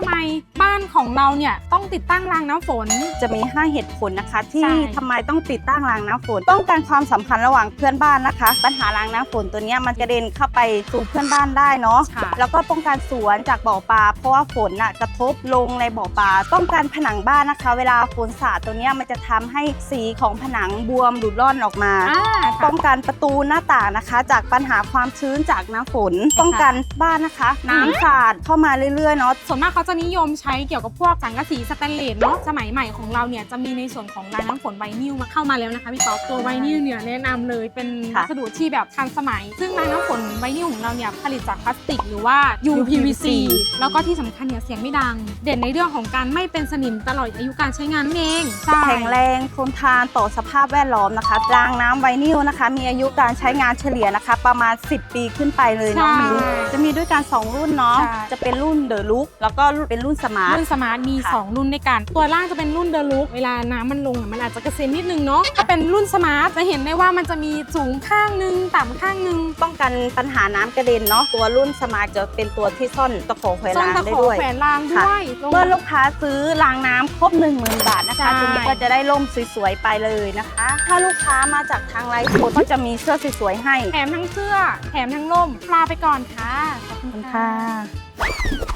ทำไม บ้านของเราเนี่ยต้องติดตั้งรางน้ำฝน จะมี 5 เหตุผลนะคะ ที่ใช่ ทำไมต้องติดตั้งรางน้ำฝนป้องกันความสัมพันธ์ระหว่างเพื่อนบ้านนะคะ ปัญหารางน้ำฝนตัวเนี้ยมันกระเด็นเข้าไปสู่เพื่อนบ้านได้เนาะ ค่ะ แล้วก็ป้องกันสวนจากบ่อปลาเพราะว่าฝนน่ะกระทบลงในบ่อปลาป้องกันผนังบ้านนะคะ เวลาฝนสาดตัวเนี้ยมันจะทำให้สีของผนังบวมหลุดร่อนออกมา อ่าค่ะป้องกันประตูหน้าต่างนะคะ จากปัญหาความชื้นจากน้ำฝน ป้องกันบ้านนะคะ น้ำสาดเข้ามาเรื่อยๆเนาะ ส่วนมากเขาจะนิยมใช้เกี่ยวกับพวกสังกะสีสแตนเลสเนาะสมัยใหม่ของเราเนี่ยจะมีในส่วนของรางน้ำฝนไวนิลมาเข้ามาแล้วนะคะพี่ต๊อกตัวไวนิลเนี่ยแนะนำเลยเป็นค่ะวัสดุที่แบบทันสมัย ซึ่งรางน้ำฝนไวนิลของเราเนี่ยผลิตจากพลาสติกหรือว่า UPVC แล้วก็ที่สำคัญเนี่ยเสียงไม่ดัง เด่นในเรื่องของการไม่เป็นสนิมตลอดอายุการใช้งานนั่นเองใช่ แข็งแรงทนทานต่อสภาพแวดล้อมนะคะรางน้ำไวนิลนะคะ มีอายุการใช้งานเฉลี่ยนะคะ ประมาณ 10 ปีขึ้นไปเลยน้องมิ้นจะมีด้วยกัน 2 รุ่นเนาะใช่ จะเป็นรุ่นเดอะลุกแล้วก็เป็นรุ่นสมาร์ทรุ่นสมาร์ทมีค่ะ2รุ่นในการตัวล่างจะเป็นรุ่นเดลุกเวลาน้ำมันลงอะมันอาจจะกระเซ็นนิดนึงเนาะถ้าเป็นรุ่นสมาร์ทจะเห็นได้ว่ามันจะมีสูงข้างนึงต่ำข้างนึงป้องกันปัญหาน้ำกระเด็นเนาะตัวรุ่นสมาร์ทจะเป็นตัวที่ซ่อนตะขอแขวนซ่อนรางตะได้ขอด้วยแขวนรางด้วยลงเมื่อลูกค้าซื้อรางน้ำครบ10,000 บาทนะคะใช่ทีนี้ก็จะได้ร่มสวยๆไปเลยนะคะ ถ้าลูกค้ามาจากทางไลฟ์สดก็จะมีเสื้อสวยๆให้ แถมทั้งเสื้อ แถมทั้งร่มลาไปก่อนค่ะ ขอบขอบคุคุณณค่ะค่ะ